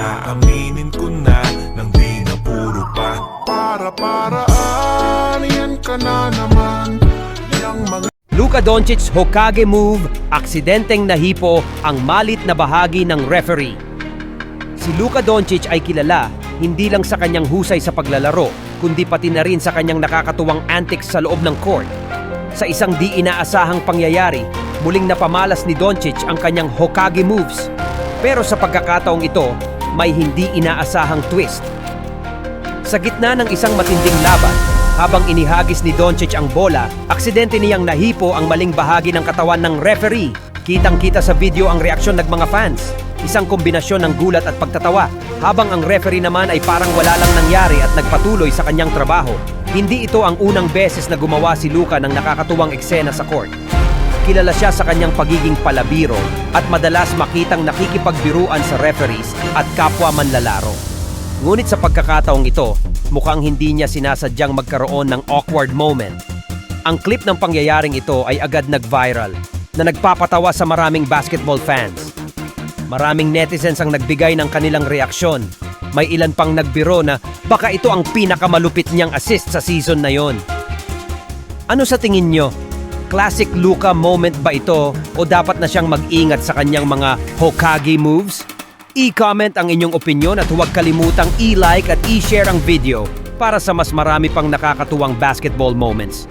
Aaminin ko na Nang di na puro pa Para paraan Yan ka na naman Yang mga Luka Doncic Hokage move, aksidenteng nahipo ang malit na bahagi ng referee. Si Luka Doncic ay kilala hindi lang sa kanyang husay sa paglalaro, kundi pati na rin sa kanyang nakakatuwang antics sa loob ng court. Sa isang di inaasahang pangyayari, muling napamalas ni Doncic ang kanyang Hokage moves. Pero sa pagkakataong ito, may hindi inaasahang twist. Sa gitna ng isang matinding laban, habang inihagis ni Doncic ang bola, aksidente niyang nahipo ang maling bahagi ng katawan ng referee. Kitang-kita sa video ang reaksyon ng mga fans. Isang kombinasyon ng gulat at pagtatawa, habang ang referee naman ay parang wala lang nangyari at nagpatuloy sa kanyang trabaho. Hindi ito ang unang beses na gumawa si Luka ng nakakatuwang eksena sa court. Kilala siya sa kanyang pagiging palabiro at madalas makitang nakikipagbiruan sa referees at kapwa manlalaro. Ngunit sa pagkakataong ito, mukhang hindi niya sinasadyang magkaroon ng awkward moment. Ang clip ng pangyayaring ito ay agad nag-viral na nagpapatawa sa maraming basketball fans. Maraming netizens ang nagbigay ng kanilang reaksyon. May ilan pang nagbiro na baka ito ang pinakamalupit niyang assist sa season na yon. Ano sa tingin nyo? Classic Luka moment ba ito o dapat na siyang mag-ingat sa kanyang mga Hokage moves? I-comment ang inyong opinion at huwag kalimutang i-like at i-share ang video para sa mas marami pang nakakatuwang basketball moments.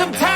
some time.